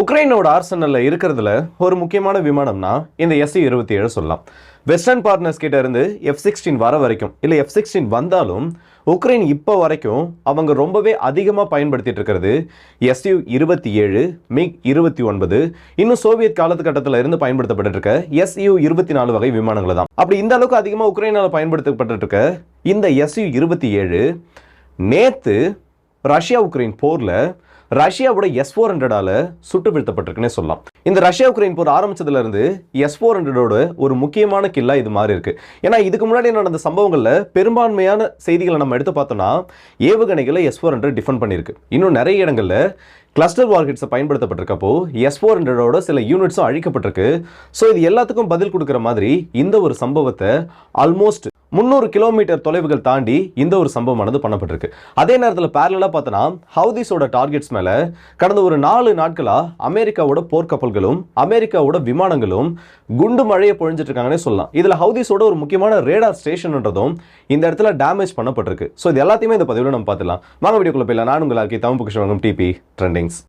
உக்ரைனோட ஆர்சனலில் இருக்கிறதுல ஒரு முக்கியமான விமானம்னா இந்த எஸ்சி இருபத்தி ஏழு சொல்லலாம். வெஸ்டர்ன் பார்ட்னர்ஸ் கிட்ட இருந்து எஃப் சிக்ஸ்டீன் வர வரைக்கும் இல்லை எஃப் சிக்ஸ்டீன் வந்தாலும் உக்ரைன் இப்போ வரைக்கும் அவங்க ரொம்பவே அதிகமாக பயன்படுத்திட்டு இருக்கிறது எஸ்யூ இருபத்தி ஏழு மிக் இருபத்தி ஒன்பது இன்னும் சோவியத் காலத்துக்கட்டத்தில் இருந்து பயன்படுத்தப்பட்டு இருக்க எஸ்யூ இருபத்தி நாலு வகை விமானங்களை தான். அப்படி இந்த அளவுக்கு அதிகமாக உக்ரைனால் பயன்படுத்தப்பட்டு இருக்க இந்த எஸ்யூ இருபத்தி ஏழு நேற்று ரஷ்யா உக்ரைன் போரில் ரஷ்யாவோட எஸ் ஃபோர் ஹண்ட்ரடால சுட்டு வீழ்த்தப்பட்டிருக்குன்னே சொல்லலாம். இந்த ரஷ்யா உக்ரைன் போர் ஆரம்பிச்சதுல இருந்து எஸ் ஃபோர் ஹண்ட்ரடோட ஒரு முக்கியமான கில்லா இது மாதிரி இருக்கு. ஏன்னா இதுக்கு முன்னாடி நடந்த சம்பவங்கள்ல பெரும்பான்மையான செய்திகளை நம்ம எடுத்து பார்த்தோம்னா ஏவுகணைகளை எஸ் ஃபோர் ஹண்ட்ரட் டிஃபெண்ட் பண்ணியிருக்கு. இன்னும் நிறைய இடங்கள்ல கிளஸ்டர் வார்கெட்ஸை பயன்படுத்தப்பட்டிருக்கப்போ எஸ் ஃபோர் ஹண்ட்ரடோட சில யூனிட்ஸும் அழிக்கப்பட்டிருக்கு. ஸோ இது எல்லாத்துக்கும் பதில் கொடுக்குற மாதிரி இந்த ஒரு சம்பவத்தை ஆல்மோஸ்ட் முந்நூறு கிலோமீட்டர் தொலைவுகள் தாண்டி இந்த ஒரு சம்பவமானது பண்ணப்பட்டிருக்கு. அதே நேரத்தில் பேரலாக பார்த்தோன்னா ஹவுதிஸோட டார்கெட்ஸ் மேலே கடந்த ஒரு நாலு நாட்களாக அமெரிக்காவோட போர்க்கப்பல்களும் அமெரிக்காவோட விமானங்களும் குண்டு மழையை பொழிஞ்சிட்டு இருக்காங்கன்னே சொல்லலாம். இதில் ஹவுதிஸோட ஒரு முக்கியமான ரேடார் ஸ்டேஷன்ன்றதும் இந்த இடத்துல டேமேஜ் பண்ணப்பட்டிருக்கு. ஸோ இது எல்லாத்தையுமே இந்த பதிவில் நம்ம பார்த்துலாம் வாங்க வீடியோக்குள்ளே போயிடலாம். நான் உங்களாக்கி தமிழ் புக்கிஷ் டிபி ட்ரெண்டிங்ஸ்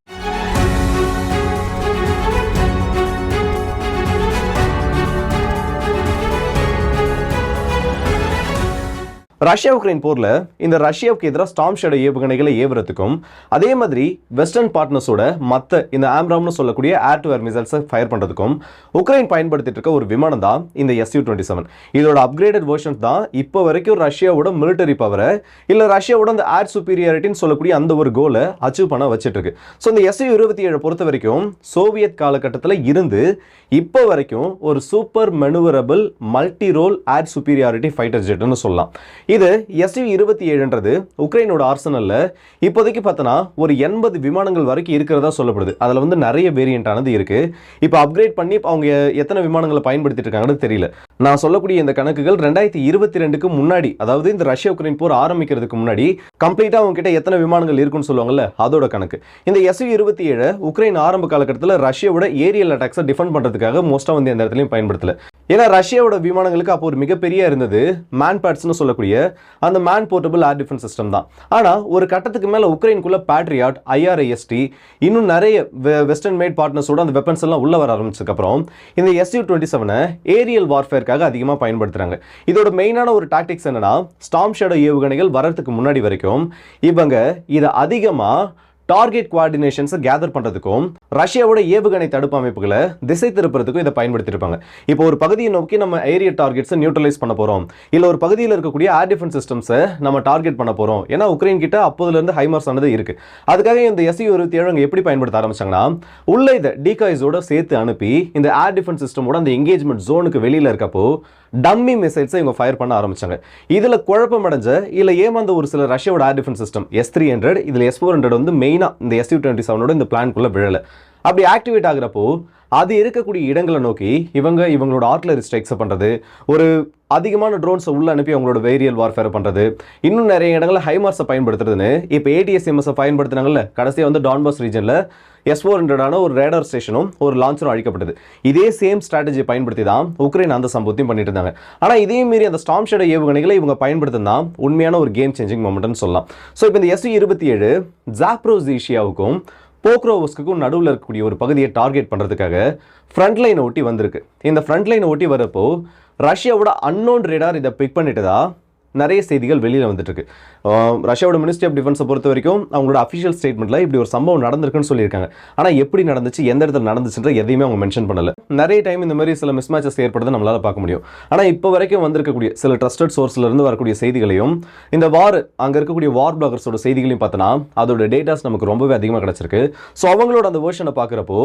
ரஷ்யா உக்ரைன் போரில் இந்த ரஷ்யாவுக்கு எதிராக ஸ்டாம் ஷேடோ ஏவுகணைகளை ஏவுறதுக்கும் அதே மாதிரி வெஸ்டர்ன் பார்ட்னர்ஸோட மத்த இந்த ஆம்ராம்னு சொல்லக்கூடிய ஏர் டு ஏர் மிசைல்ஸை ஃபயர் பண்றதுக்கும் உக்ரைன் பயன்படுத்திட்டு இருக்க ஒரு விமானம் தான் இந்த எஸ்யூ டுவெண்ட்டி செவன் இதோட அப்கிரேடட் வெர்ஷன்ஸ் தான் இப்போ வரைக்கும் ரஷ்யாவோட மிலிட்டரி பவரை இல்ல ரஷ்யாவோட அந்த ஏர் சுப்பீரியாரிட்டின்னு சொல்லக்கூடிய அந்த ஒரு கோலை அச்சீவ் பண்ண வச்சுட்டு இருக்கு. ஸோ இந்த எஸ்யூ இருபத்தி ஏழை பொறுத்த வரைக்கும் சோவியத் காலகட்டத்தில் இருந்து இப்போ வரைக்கும் ஒரு super maneuverable multi role air superiority fighter ஜெட்னு சொல்லலாம். இது எஸ்யூ இருபத்தி ஏழுன்றது உக்ரைனோட ஆர்சனலில் இப்போதைக்கு பார்த்தோன்னா ஒரு எண்பது விமானங்கள் வரைக்கும் இருக்கிறதா சொல்லப்படுது. அதில் வந்து நிறைய வேரியண்ட்டானது ஆனது இப்போ அப்கிரேட் பண்ணி அவங்க எத்தனை விமானங்களை பயன்படுத்திட்டு இருக்காங்கன்னு தெரியல. நான் சொல்லக்கூடிய இந்த கணக்குகள் ரெண்டாயிரத்தி இருபத்தி ரெண்டுக்கு முன்னாடி அதாவது இந்த ரஷ்யா உக்ரைன் போர் ஆரம்பிக்கிறதுக்கு முன்னாடி கம்ப்ளீட்டாக அவங்க கிட்ட எத்தனை விமானங்கள் இருக்குன்னு சொல்லுவாங்கல்ல அதோட கணக்கு. இந்த எஸ்யூ இருபத்தி ஏழு உக்ரைன் ஆரம்ப காலகட்டத்தில் ரஷ்யாவோட ஏரியல் அட்டாக்ஸை டிஃபெண்ட் பண்ணுறதுக்காக மோஸ்ட்டாக வந்து எந்த இடத்துலையும் பயன்படுத்தலை. ஏன்னா ரஷ்யாவோட விமானங்களுக்கு அப்போ ஒரு மிகப்பெரிய இருந்தது மேன் பேட்ஸ்னு சொல்லக்கூடிய அந்த man portable air defence system தான். ஆனால் ஒரு கட்டத்துக்கு மேலே உக்ரைனுக்குள்ள பேட்ரியாட் ஐஆர்ஐஎஸ்டி இன்னும் நிறைய வெஸ்டர்ன் மேட் பார்ட்னர்ஸோட அந்த வெப்பன்ஸ் எல்லாம் உள்ள வர ஆரம்பிச்சதுக்கப்புறம் இந்த எஸ்யூ டுவெண்ட்டி செவனை ஏரியல் வார்ஃபேர்க்காக அதிகமாக பயன்படுத்துகிறாங்க இதோட மெயினான ஒரு டாக்டிக்ஸ் என்னன்னா ஸ்டாம் ஷேடோ ஏவுகணைகள் வரதுக்கு முன்னாடி வரைக்கும் இவங்க இதை அதிகமாக டார்கெட் குவார்டினேஷன்ஸை கேதர் பண்ணுறதுக்கும் ரஷ்யாவோட ஏவுகணை தடுப்பு அமைப்புகளை திசை திருப்புறதுக்கும் இதை பயன்படுத்தியிருப்பாங்க. இப்போ ஒரு பகுதியை நோக்கி நம்ம ஏரியா டார்கெட்ஸை நியூட்ரலைஸ் பண்ண போகிறோம் இல்லை ஒரு பகுதியில் இருக்கக்கூடிய ஏர் டிஃபென்ஸ் சிஸ்டம்ஸை நம்ம டார்கெட் பண்ண போகிறோம் ஏன்னா உக்ரைன் கிட்ட அப்போதுலேருந்து ஹைமர்ஸ் ஆனது இருக்குது அதுக்காக இந்த எஸ்சி இருபத்தி ஏழு அங்கே எப்படி பயன்படுத்த ஆரம்பிச்சாங்கன்னா உள்ள இதை டிகாய்ஸோட சேர்த்து அனுப்பி இந்த ஏர் டிஃபென்ஸ் சிஸ்டமோட அந்த எங்கேஜ்மெண்ட் ஜோனுக்கு வெளியில் இருக்கப்போ டம்மி மிசைல்ஸை இவங்க ஃபயர் பண்ண ஆரம்பிச்சாங்க. இதில் குழப்பம் அடைஞ்ச இல்லை ஏமாந்த ஒரு சில ரஷ்யாவோட air defence system S three hundred இதில் எஸ் ஃபோர் ஹண்ட்ரட் வந்து மெயின் மெயினாக இந்த எஸ்யூ டுவெண்ட்டி செவனோட இந்த பிளான்குள்ளே விழலை. அப்படி ஆக்டிவேட் ஆகுறப்போ அது இருக்கக்கூடிய இடங்களை நோக்கி இவங்க இவங்களோட ஆர்ட்லரி ஸ்ட்ரைக்ஸை பண்ணுறது ஒரு அதிகமான ட்ரோன்ஸை உள்ளே அனுப்பி அவங்களோட வேரியல் வார்ஃபேர் பண்ணுறது இன்னும் நிறைய இடங்களில் ஹைமார்ஸை பயன்படுத்துறதுன்னு இப்போ ஏடிஎஸ்எம்எஸை பயன்படுத்தினாங்கல்ல கடைசியாக வந்து டான்பாஸ் ரீஜனில் எஸ் ஃபோர் ஹண்ட்ரடான ஒரு ரேடார் ஸ்டேஷனும் ஒரு லான்ச்சரும் அழிக்கப்பட்டது. இதே சேம் ஸ்ட்ராட்டஜியை பயன்படுத்தி தான் உக்ரைன் அந்த சம்பவத்தையும் பண்ணிட்டு இருந்தாங்க. ஆனால் இதே மீறி அந்த ஸ்டாம் ஷேடோ ஏவுகணைகளை இவங்க பயன்படுத்தினா உண்மையான ஒரு கேம் சேஞ்சிங் மொமெண்ட்னு சொல்லலாம். ஸோ இப்போ இந்த எஸ் இருபத்தி ஏழு ஜாப்ரோசீஷியாவுக்கும் போக்ரோவஸ்க்குக்கும் நடுவில் இருக்கக்கூடிய ஒரு பகுதியை டார்கெட் பண்ணுறதுக்காக ஃப்ரண்ட் லைனை ஒட்டி வந்திருக்கு. இந்த ஃப்ரண்ட் லைனை ஒட்டி வரப்போ ரஷ்யாவோட அன்னோன் ரேடார் இதை பிக் பண்ணிட்டதா? நிறைய செய்திகள் வெளியில் வந்துட்டுருக்கு. ரஷ்யாவோட மினிஸ்ட்ரி ஆஃப் டிஃபென்ஸை பொறுத்த வரைக்கும் அவங்களோட அஃபிஷியல் ஸ்டேட்மெண்ட்டில் இப்படி ஒரு சம்பவம் நடந்திருக்குன்னு சொல்லியிருக்காங்க. ஆனால் எப்படி நடந்துச்சு எந்த இடத்துல நடந்துச்சுன்ற எதையுமே அவங்க மென்ஷன் பண்ணல. நிறைய டைம் இந்த மாதிரி சில மிஸ்மேச்சஸ் ஏற்படுறது நம்மளால் பார்க்க முடியும். ஆனால் இப்போ வரைக்கும் வந்திருக்கக்கூடிய சில ட்ரஸ்டட் சோர்ஸ்லேருந்து வரக்கூடிய செய்திகளையும் இந்த வார் அங்கே இருக்கக்கூடிய வார் பிளாகர்ஸோட செய்திகளையும் பார்த்தோன்னா அதோட டேட்டாஸ் நமக்கு ரொம்பவே அதிகமாக கிடச்சிருக்கு. ஸோ அவங்களோட அந்த வேர்ஷனை பார்க்குறப்போ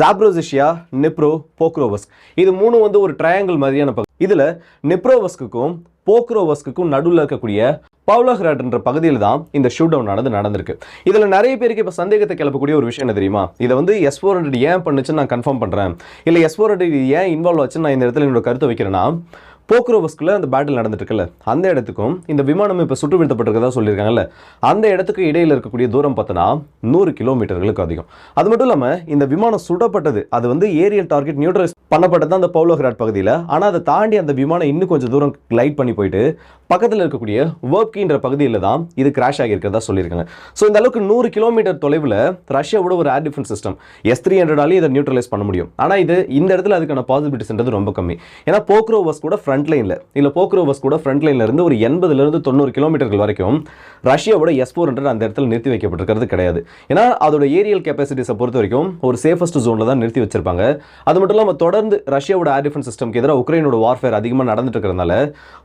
ஜாப்ரோசிஷியா நிப்ரோ போக்ரோவஸ் இது மூணு வந்து ஒரு ட்ரையாங்கிள் மாதிரியான இதில் நிப்ரோவஸ்க்குக்கும் போக்ரோவஸ்க்குக்கும் நடுவில் இருக்கக்கூடிய பவுலஹ்ராட்ன்ற பகுதியில் தான் இந்த ஷூட் டவுன் ஆனது நடந்திருக்கு. இதில் நிறைய பேருக்கு இப்போ சந்தேகத்தை கிளப்பக்கூடிய ஒரு விஷயம் என்ன தெரியுமா? இதை வந்து எஸ் ஃபோர் ஹண்ட்ரட் ஏன் பண்ணுச்சுன்னு நான் கன்ஃபார்ம் பண்ணுறேன் இல்லை எஸ் ஃபோர் ஹண்ட்ரட் ஏன் இன்வால்வ் ஆச்சுன்னு நான் இந்த இடத்துல என்னோட கருத்தை வைக்கிறேன்னா போக்ரோவஸ்குள்ள அந்த பேட்டில் நடந்துட்டுருக்குல்ல. அந்த இடத்துக்கும் இந்த விமானம் இப்போ சுட்டு வீழ்த்தப்பட்டிருக்கதா சொல்லியிருக்காங்கல்ல. அந்த இடத்துக்கு இடையில் இருக்கக்கூடிய தூரம் பார்த்தோன்னா நூறு கிலோமீட்டர்களுக்கு அதிகம். அது மட்டும் இல்லாமல் இந்த விமானம் சுடப்பட்டது அது வந்து ஏரியல் டார்கெட் நியூட்ரலைஸ் பண்ணப்பட்டது அந்த பவுலோஹராட் பகுதியில். ஆனால் அதை தாண்டி அந்த விமானம் இன்னும் கொஞ்சம் தூரம் லைட் பண்ணி போயிட்டு பக்கத்தில் இருக்கக்கூடிய ஒர்க்கின்ற பகுதியில் தான் இது கிராஷ் ஆகியிருக்கிறதா சொல்லியிருக்காங்க. ஸோ இந்த அளவுக்கு நூறு கிலோமீட்டர் தொலைவில் ரஷ்யாவோட ஒரு air defence system S three ஹண்ட்ரடாலையும் இதை நியூட்ரலைஸ் பண்ண முடியும். ஆனால் இது இந்த இடத்துல அதுக்கான பாசிபிலிட்டிஸ்ன்றது ரொம்ப கம்மி. ஏன்னா போக்ரோவஸ் கூட ஃப்ரண்ட் லைனில் இல்லை போக்ரோவஸ் கூட ஃப்ரண்ட் லைன்ல இருந்து ஒரு எண்பதுலேருந்து தொண்ணூறு கிலோமீட்டர்கள் வரைக்கும் ரஷ்யாவோட எஸ் ஃபோர் ஹண்ட்ரட் அந்த இடத்துல நிறுத்தி வைக்கப்பட்டிருக்கிறது கிடையாது. ஏன்னா அதோட ஏரியல் கெப்பாசிட்டிஸை பொறுத்த வரைக்கும் ஒரு சேஃபஸ்ட் ஜோனில் தான் நிறுத்தி வச்சிருப்பாங்க. அது மட்டும் இல்லாமல் தொடர்ந்து ரஷ்யாவோட ஏர் டிஃபென்ஸ் சிஸ்டம்க்கு எதிராக உக்ரைனோட வார்ஃபேர் அதிகமாக நடந்துட்டு இருக்கிறதுனால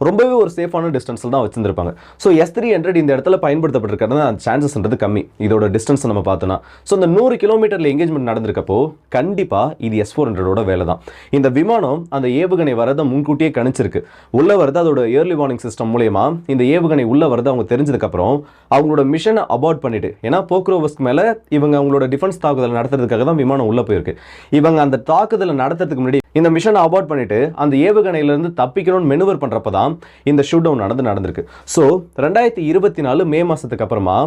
ரொம்பவே ஒரு சேஃபான டிஸ்டன்ஸில் தான் வச்சிருந்திருப்பாங்க. ஸோ எஸ் த்ரீ ஹண்ட்ரட் இந்த இடத்துல பயன்படுத்தப்பட்டிருக்கிறது அந்த சான்சஸ்ன்றது கம்மி. இதோட டிஸ்டன்ஸ் நம்ம பார்த்தோன்னா ஸோ இந்த நூறு கிலோமீட்டரில் எங்கேஜ்மெண்ட் நடந்திருக்கப்போ கண்டிப்பாக இது எஸ் ஃபோர் ஹண்ட்ரடோட வேலை தான் இந்த விமானம் அந்த ஏவுகணை வரதை முன்கூட்டியே கணிச்சிருக்கு உள்ள வரது அதோட இயர்லி வார்னிங் சிஸ்டம் மூலயமா இந்த ஏவுகணை உள்ள வருது அவங்க தெரிஞ்சதுக்கப்புறம் அவங்களோட மிஷனை அபார்ட் பண்ணிட்டு ஏன்னா போக்ரோவஸ்க்கு மேலே இவங்க அவங்களோட டிஃபென்ஸ் தாக்குதல் நடத்துறதுக்காக தான் விமானம் உள்ள போயிருக்கு. இவங்க அந்த தாக்குதலை நடத்துறதுக்கு முன்னாடி இந்த மிஷனை அபார்ட் பண்ணிட்டு அந்த ஏவுகணையிலிருந்து தப்பிக்கணும்னு மெனுவர் பண்ணுறப்ப தான் இந்த ஷூட் டவுன் நடந்து நடந்திருக்கு. ஸோ ரெண்டாயிரத்தி இருபத்தி நாலு மே மாதத்துக்கு அப்புறமா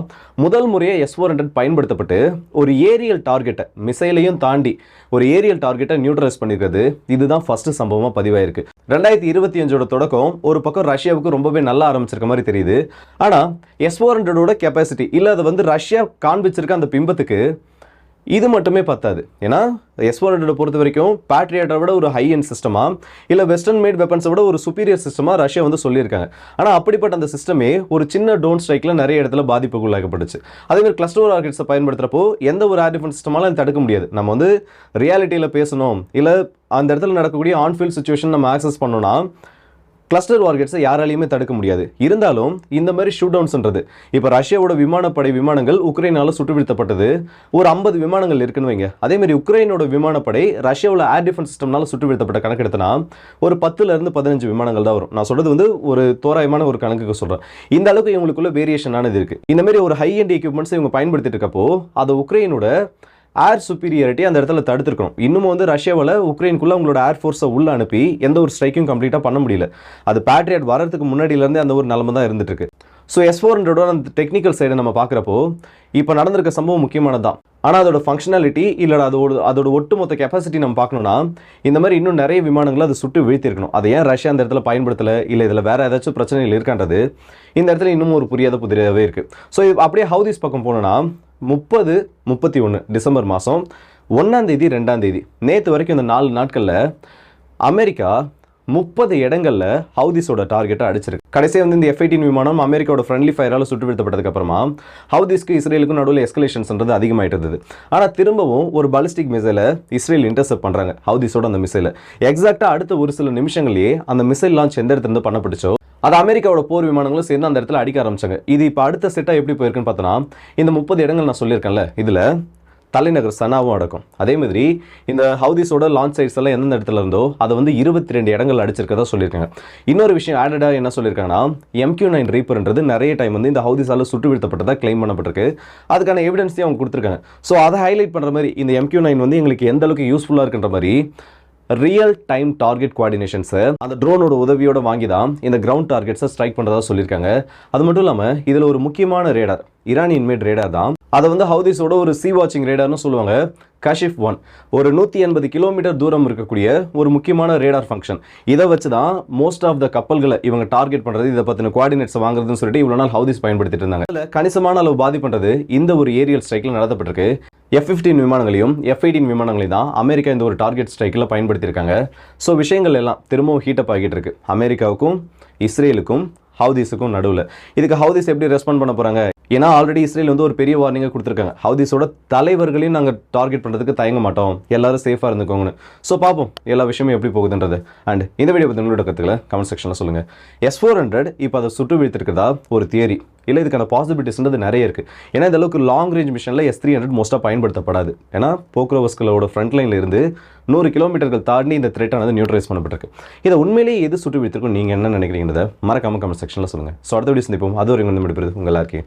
முதல் முறையாக எஸ் ஃபோர் ஹண்ட்ரட் பயன்படுத்தப்பட்டு ஒரு ஏரியல் டார்கெட்டை மிசைலையும் தாண்டி ஒரு ஏரியல் டார்கெட்டை நியூட்ரலைஸ் பண்ணியிருக்கிறது இதுதான் ஃபஸ்ட்டு சம்பவமாக பதிவாயிருக்கு. ரெண்டாயிரத்தி இருபத்தி அஞ்சோட தொடக்கம் ஒரு பக்கம் ரஷ்யாவுக்கு ரொம்பவே நல்லா ஆரம்பிச்சிருக்க மாதிரி தெரியுது. ஆனால் எஸ் ஃபோர் ஹண்ட்ரடோட கெப்பாசிட்டி இல்லை அதை வந்து ரஷ்யா காண்பிச்சிருக்க அந்த பிம்பத்துக்கு இது மட்டுமே பத்தாது. ஏன்னா எஸ் ஃபோர் ஹண்ட்ரட் பொறுத்த வரைக்கும் பேட்ரியாட்டை விட ஒரு ஹை எண்ட் சிஸ்டமா இல்லை வெஸ்டர்ன் மேட் வெப்பன்ஸை விட ஒரு சுப்பீரியர் சிஸ்டமா ரஷ்யா வந்து சொல்லியிருக்காங்க. ஆனால் அப்படிப்பட்ட அந்த சிஸ்டமே ஒரு சின்ன டோன் ஸ்ட்ரைக்கில் நிறைய இடத்துல பாதிப்புக்குள்ளாக்கப்பட்டுச்சு அதே மாதிரி கிளஸ்டர் ராக்கெட்ஸை பயன்படுத்துறப்போ எந்த ஒரு ஏர் டிஃபென்ஸ் சிஸ்டமாலும் தடுக்க முடியாது. நம்ம வந்து ரியாலிட்டியில் பேசணும் இல்லை அந்த இடத்துல நடக்கக்கூடிய ஆன்ஃபீல்ட் சுச்சுவேஷன் நம்ம ஆக்சஸ் பண்ணோம்னா கிளஸ்டர் வார்கெட்ஸை யாராலையுமே தடுக்க முடியாது. இருந்தாலும் இந்த மாதிரி ஷூட் டவுன்ஸ்ன்றது இப்போ ரஷ்யாவோட விமானப்படை விமானங்கள் உக்ரைனால சுட்டு வீழ்த்தப்பட்டது ஒரு ஐம்பது விமானங்கள் இருக்குன்னு வைங்க. அதே மாதிரி உக்ரைனோட விமானப்படை ரஷ்யாவோட ஏர் டிஃபென்ஸ் சிஸ்டம்னால சுட்டு வீழ்த்தப்பட்ட கணக்கு எடுத்தனா ஒரு பத்துல இருந்து பதினஞ்சு விமானங்கள் தான் வரும். நான் சொல்றது வந்து ஒரு தோராயமான ஒரு கணக்குக்கு சொல்கிறேன் இந்த அளவுக்கு இவங்களுக்குள்ள வேரியேஷனானது இருக்குது இந்த மாதிரி ஒரு ஹை எண்ட் எக்யூப்மெண்ட்ஸ் இவங்க பயன்படுத்திட்டு இருக்கப்போ அது உக்ரைனோட ஏர் சுப்பீரியாரிட்டி அந்த இடத்துல தடுத்துருக்கணும். இன்னமும் வந்து ரஷ்யாவில் உக்ரைனுக்குள்ளே அவங்களோட ஏர் ஃபோர்ஸை உள்ள அனுப்பி எந்த ஒரு ஸ்ட்ரைக்கும் கம்ப்ளீட்டாக பண்ண முடியல. அது பேட்ரியாட் வரதுக்கு முன்னாடியிலேருந்தே அந்த ஒரு நிலமை தான் இருந்துட்டு இருக்கு ஸோ எஸ் ஃபோர் ஹண்ட்ரடோட அந்த டெக்னிக்கல் சைடை நம்ம பார்க்குறப்போ இப்போ நடந்திருக்க சம்பவம் முக்கியமானது தான் ஆனால் அதோட ஃபங்க்ஷனாலிட்டி இல்லை அதோட அதோட ஒட்டுமொத்த கெப்பாசிட்டி நம்ம பார்க்கணும்னா இந்த மாதிரி இன்னும் நிறைய விமானங்களை அதை சுட்டு வீழ்த்திருக்கணும். அதை ஏன் ரஷ்யா அந்த இடத்துல பயன்படுத்தலை? இல்லை இதில் வேறு ஏதாச்சும் பிரச்சனைகள் இருக்கான்றது? இந்த இடத்துல இன்னும் ஒரு புரியாத புதிராகவே இருக்குது ஸோ அப்படியே ஹவுதிஸ் பக்கம் போனோன்னா முப்பது முப்பத்தி ஒன்று டிசம்பர் மாதம் ஒன்றாந்தேதி ரெண்டாந்தேதி ரெண்டாம் தேதி. நேற்று வரைக்கும் இந்த நாலு நாட்களில் அமெரிக்கா முப்பது இடங்களில் ஹவுதிஸோட டார்கெட்டை அடிச்சிருக்கு. கடைசியாக வந்து இந்த எஃப் விமானம் அமெரிக்காவோட ஃப்ரெண்ட்லி ஃபயரால் சுட்டு வீழ்த்தப்பட்டதுக்கு அப்புறமா ஹவுதிஸ்க்கு இஸ்ரேலுக்கும் நடுவில் எஸ்கலேஷன்ஸ்ன்றது அதிகமாகிட்டு இருந்தது ஆனால் திரும்பவும் ஒரு பாலிஸ்டிக் மிசைலை இஸ்ரேல் இன்டர்செப்ட் பண்ணுறாங்க ஹவுதிஸோட அந்த மிசைலை எக்ஸாக்டாக அடுத்த ஒரு சில நிமிஷங்களே அந்த மிசைல் லான்ச் எந்த இடத்துல பண்ணப்பட்டுச்சோ அது அமெரிக்காவோட போர் விமானங்களும் சேர்ந்து அந்த இடத்துல அடிக்க ஆரம்பிச்சாங்க. இது இப்போ அடுத்த செட்டாக எப்படி போயிருக்குன்னு பார்த்தோன்னா இந்த முப்பது இடங்கள் நான் சொல்லியிருக்கேன்ல இதில் தலைநகர் சனாவும் அடக்கும். அதே மாதிரி இந்த ஹவுதிஸோட லான்ச் சைட்ஸ் எல்லாம் எந்தெந்த இடத்துல இருந்தோ அதை வந்து இருபத்தி ரெண்டு இடங்கள் அடிச்சிருக்கதா சொல்லியிருக்காங்க. இன்னொரு விஷயம் ஆடடாக என்ன சொல்லியிருக்காங்கன்னா எம்கியூ நைன் ரீப்பர்ன்றது நிறைய டைம் வந்து இந்த ஹவுதிஸால் சுட்டு வீழ்த்தப்பட்டதாக கிளைம் பண்ணப்பட்டிருக்கு. அதுக்கான எவிடன்ஸையும் அவங்க கொடுத்துருக்காங்க. ஸோ அதை ஹைலைட் பண்ணுற மாதிரி இந்த எம்கியூ நைன் வந்து எங்களுக்கு எந்த அளவுக்கு யூஸ்ஃபுல்லாக இருக்கின்ற மாதிரி ரியல் டைம் டார்கெட் கோஆர்டினேஷன்ஸை அந்த ட்ரோனோட உதவியோட வாங்கி தான் இந்த கிரவுண்ட் டார்கெட்ஸை ஸ்ட்ரைக் பண்ணுறதா சொல்லியிருக்காங்க. அது மட்டும் இல்லாமல் இதில் ஒரு முக்கியமான ரேடார் ஈரானியன் மேட் ரேடார் தான். அதை வந்து ஹவுதிஸோட ஒரு சி வாட்சிங் ரேடார்னு சொல்லுவாங்க. கஷிஃப் ஒன் ஒரு நூற்றி எண்பது கிலோமீட்டர் தூரம் இருக்கக்கூடிய ஒரு முக்கியமான ரேடார் ஃபங்க்ஷன் இதை வச்சு தான் மோஸ்ட் ஆஃப் த கப்பல்களை இவங்க டார்கெட் பண்ணுறது இதை பற்றின குவாடினேட்ஸ் வாங்குறதுன்னு சொல்லிட்டு இவ்வளோ நாள் ஹவுதிஸ் பயன்படுத்திட்டு இருந்தாங்க. அதில் கணிசமான அளவு பாதிப்புன்றது இந்த ஒரு ஏரியல் ஸ்ட்ரைக்கில் நடத்தப்பட்டிருக்கு. எஃப் ஃபிஃப்டீன் விமானங்களையும் எஃப் எயிட்டீன் விமானங்களையும் தான் அமெரிக்கா இந்த ஒரு டார்கெட் ஸ்ட்ரைக்கில் பயன்படுத்தியிருக்காங்க. ஸோ விஷயங்கள் எல்லாம் திரும்பவும் ஹீட்டப் ஆகிட்டு இருக்கு. அமெரிக்காவுக்கும் இஸ்ரேலுக்கும் ஹவுதிஸுக்கும் நடுவில். இதுக்கு ஹவுதிஸ் எப்படி ரெஸ்பாண்ட் பண்ண போகிறாங்க ஏன்னா ஆல்ரெடி இஸ்ரேல் வந்து ஒரு பெரிய வார்னிங்கை கொடுத்துருக்காங்க. ஹவுதிஸோட தலைவர்களையும் நாங்கள் டார்கெட் பண்ணுறதுக்கு தயங்க மாட்டோம். எல்லாரும் சேஃபாக இருந்துக்கோங்கன்னு. ஸோ பார்ப்போம் எல்லா விஷயமும் எப்படி போகுதுன்றது. அண்ட் இந்த வீடியோ பற்றி உங்களோட கற்றுக்கல கமெண்ட் செக்ஷனில் சொல்லுங்கள் எஸ் ஃபோர் ஹண்ட்ரட் இப்போ அதை சுட்டு வீழ்த்திருக்கிறதா ஒரு தியரி இல்லை இதுக்கான பாசிபிலிட்டிஸ்ன்றது நிறைய இருக்குது ஏன்னா இந்த அளவுக்கு லாங் ரேஞ்ச் மிஷனில் எஸ் த்ரீ ஹண்ட்ரட் மோஸ்ட்டாக பயன்படுத்தப்படாது. ஏன்னா போக்ரோவஸ்களோட ஃப்ரண்ட் லைனில் இருந்து நூறு கிலோமீட்டர்கள் தாண்டி இந்த த்ரெட்டானது நியூட்ரலைஸ் பண்ணப்பட்டிருக்கு. இதை உண்மையிலேயே எது சுட்டு வீழ்த்திருக்கும்? நீங்கள் என்ன நினைக்கிறீங்கிறத மறக்காம கமெண்ட் செக்ஷனில் சொல்லுங்கள் ஸோ அடுத்த வீடியோ சந்திப்போம். அது வரைக்கும் வந்து முடிப்பது உங்கள் எல்லாருக்கே